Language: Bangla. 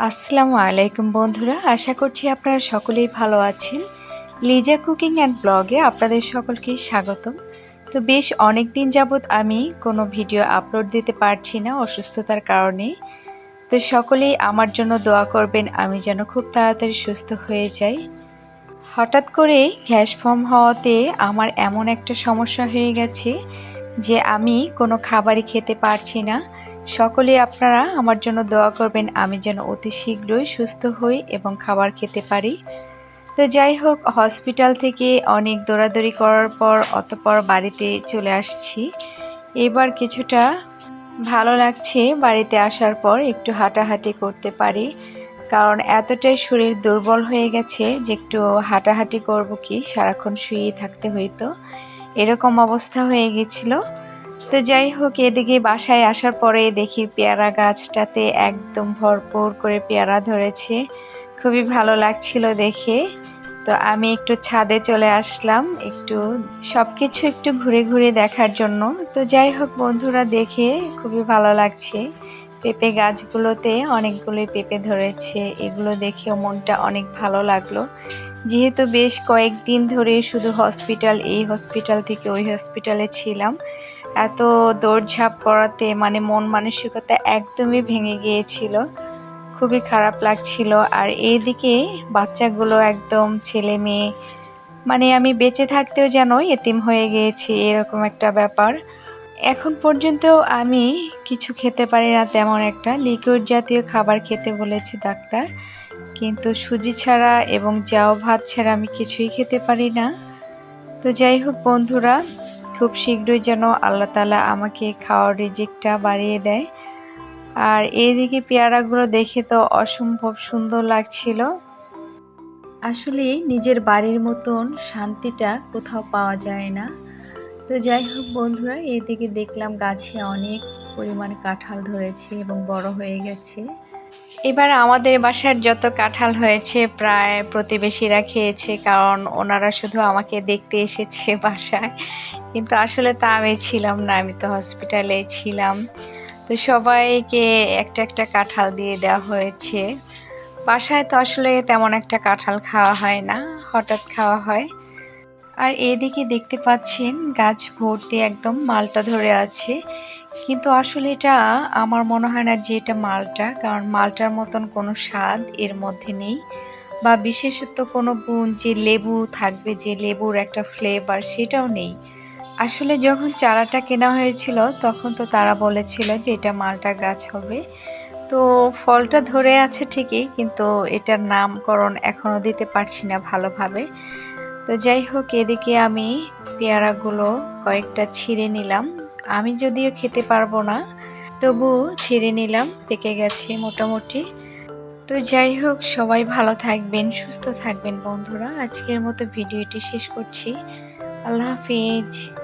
আসসালামু আলাইকুম বন্ধুরা, আশা করছি আপনারা সকলেই ভালো আছেন। লিজা কুকিং অ্যান্ড ব্লগে আপনাদের সকলকে স্বাগতম। তো বেশ অনেক দিন যাবৎ আমি কোনো ভিডিও আপলোড দিতে পারছি না অসুস্থতার কারণে। তো সকলেই আমার জন্য দোয়া করবেন, আমি যেন খুব তাড়াতাড়ি সুস্থ হয়ে যাই। হঠাৎ করে গ্যাস ফর্ম হওয়াতে আমার এমন একটা সমস্যা হয়ে গেছে যে আমি কোনো খাবারই খেতে পারছি না। সকলে আপনারা আমার জন্য দোয়া করবেন, আমি যেন অতি শীঘ্রই সুস্থ হই এবং খাবার খেতে পারি। তো যাই হোক, হসপিটাল থেকে অনেক দৌড়াদৌড়ি করার পর অতপর বাড়িতে চলে আসছি। এবার কিছুটা ভালো লাগছে বাড়িতে আসার পর একটু হাঁটাহাঁটি করতে পারি, কারণ এতটাই শরীর দুর্বল হয়ে গেছে যে একটু হাঁটাহাঁটি করব কি, সারাক্ষণ শুয়েই থাকতে হইতো। এরকম অবস্থা হয়ে গেছিল। তো যাই হোক, এদিকে বাসায় আসার পরে দেখি পেয়ারা গাছটাতে একদম ভরপুর করে পেয়ারা ধরেছে। খুবই ভালো লাগছিল দেখে। তো আমি একটু ছাদে চলে আসলাম, একটু সব কিছু একটু ঘুরে ঘুরে দেখার জন্য। তো যাই হোক, বন্ধুরা দেখে খুবই ভালো লাগছে। পেঁপে গাছগুলোতে অনেকগুলোই পেঁপে ধরেছে, এগুলো দেখেও মনটা অনেক ভালো লাগল। যেহেতু বেশ কয়েকদিন ধরে শুধু হসপিটাল, এই হসপিটাল থেকে ওই হসপিটালে ছিলাম। এত দৌড়ঝাঁপ করাতে মানে মন মানসিকতা একদমই ভেঙে গিয়েছিল। খুবই খারাপ লাগছিল। আর এইদিকে বাচ্চাগুলো একদম ছেলে মেয়ে মানে আমি বেঁচে থাকতেও যেন এতিম হয়ে গিয়েছি, এরকম একটা ব্যাপার। এখন পর্যন্ত আমি কিছু খেতে পারি না তেমন একটা, লিকুইড জাতীয় খাবার খেতে বলেছে ডাক্তার। কিন্তু সুজি ছাড়া এবং জাও ভাত ছাড়া আমি কিছুই খেতে পারি না। তো যাই হোক বন্ধুরা খুব শীঘ্রই যেন আল্লাহ তালা আমাকে খাওয়ার রিজিকটা বাড়িয়ে দেয়। আর এইদিকে পেয়ারাগুলো দেখে তো অসম্ভব সুন্দর লাগছিল। আসলে নিজের বাড়ির মতন শান্তিটা কোথাও পাওয়া যায় না। তো যাই হোক বন্ধুরা এদিকে দেখলাম গাছে অনেক পরিমাণ কাঁঠাল ধরেছে এবং বড় হয়ে গেছে। এবার আমাদের বাসার যত কাঁঠাল হয়েছে, প্রায় প্রতিবেশীরা খেয়েছে, কারণ ওনারা শুধু আমাকে দেখতে এসেছে বাসায়। কিন্তু আসলে তা আমি ছিলাম না, আমি তো হসপিটালে ছিলাম। তো সবাইকে একটা একটা কাঁঠাল দিয়ে দেওয়া হয়েছে। বাসায় তো আসলে তেমন একটা কাঁঠাল খাওয়া হয় না, হঠাৎ খাওয়া হয়। আর এদিকে দেখতে পাচ্ছেন, গাছ ভর্তি একদম মালটা ধরে আছে। কিন্তু আসলে এটা আমার মনে হয় না যে এটা মালটা, কারণ মালটার মতন কোনো স্বাদ এর মধ্যে নেই। বা বিশেষত কোনো গুণ যে লেবু থাকবে, যে লেবুর একটা ফ্লেভার সেটাও নেই। আসলে যখন চারাটা কেনা হয়েছিল, তখন তো তারা বলেছিল যে এটা মালটা গাছ হবে। তো ফলটা ধরে আছে ঠিকই, কিন্তু এটার নামকরণ এখনও দিতে পারছি না ভালোভাবে। তো যাই হোক, এদিকে আমি পেয়ারাগুলো কয়েকটা ছিঁড়ে নিলাম। আমি যদিও খেতে পারব না, তবু ছেড়ে নিলাম, পেকে গেছে মোটামুটি। তো যাই হোক, সবাই ভালো থাকবেন, সুস্থ থাকবেন বন্ধুরা। আজকের মতো ভিডিওটি শেষ করছি। আল্লাহ হাফিজ।